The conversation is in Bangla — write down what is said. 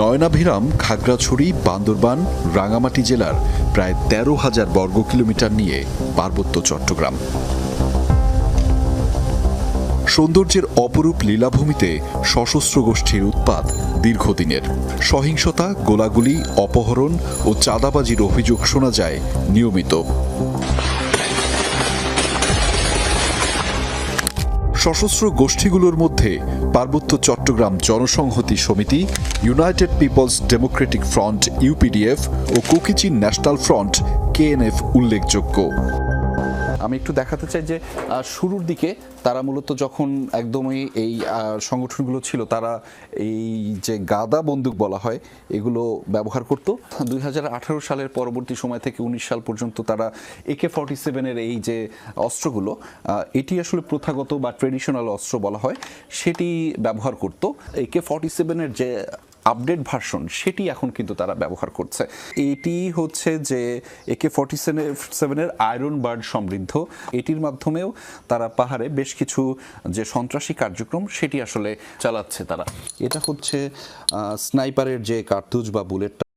নয়নাভিরাম, খাগড়াছড়ি, বান্দরবান রাঙামাটি জেলার প্রায় তেরো হাজার বর্গ কিলোমিটার নিয়ে পার্বত্য চট্টগ্রাম। সৌন্দর্যের অপরূপ লীলাভূমিতে সশস্ত্র গোষ্ঠীর উৎপাত দীর্ঘদিনের। সহিংসতা, গোলাগুলি, অপহরণ ও চাঁদাবাজির অভিযোগ শোনা যায় নিয়মিত। সশস্ত্র গোষ্ঠীগুলোর মধ্যে Parbatya Chattagram Jana Samhati Samiti united peoples democratic front UPDF ও কুকিচিন ন্যাশনাল ফ্রন্ট কেএনএফ উল্লেখযোগ্য। আমি একটু দেখাতে চাই যে শুরুর দিকে তারা মূলত যখন একদমই এই সংগঠনগুলো ছিল, তারা এই যে গাদা বন্দুক বলা হয়, এগুলো ব্যবহার করত। দুই হাজার আঠারো সালের পরবর্তী সময় থেকে উনিশ সাল পর্যন্ত তারা একে ফর্টি সেভেনের এই যে অস্ত্রগুলো এটি আসলে প্রথাগত বা ট্রেডিশনাল অস্ত্র বলা হয়, সেটি ব্যবহার করত। একে ফর্টি সেভেনের যে আপডেট ভার্সন সেটি এখন কিন্তু তারা ব্যবহার করছে। এটি হচ্ছে যে একে ফর্টি সেভেনের আয়রন বার্ড সমৃদ্ধ। এটির মাধ্যমেও তারা পাহাড়ে বেশ কিছু যে সন্ত্রাসী কার্যক্রম সেটি আসলে চালাচ্ছে তারা। এটা হচ্ছে স্নাইপারের যে কার্তুজ বা বুলেটটা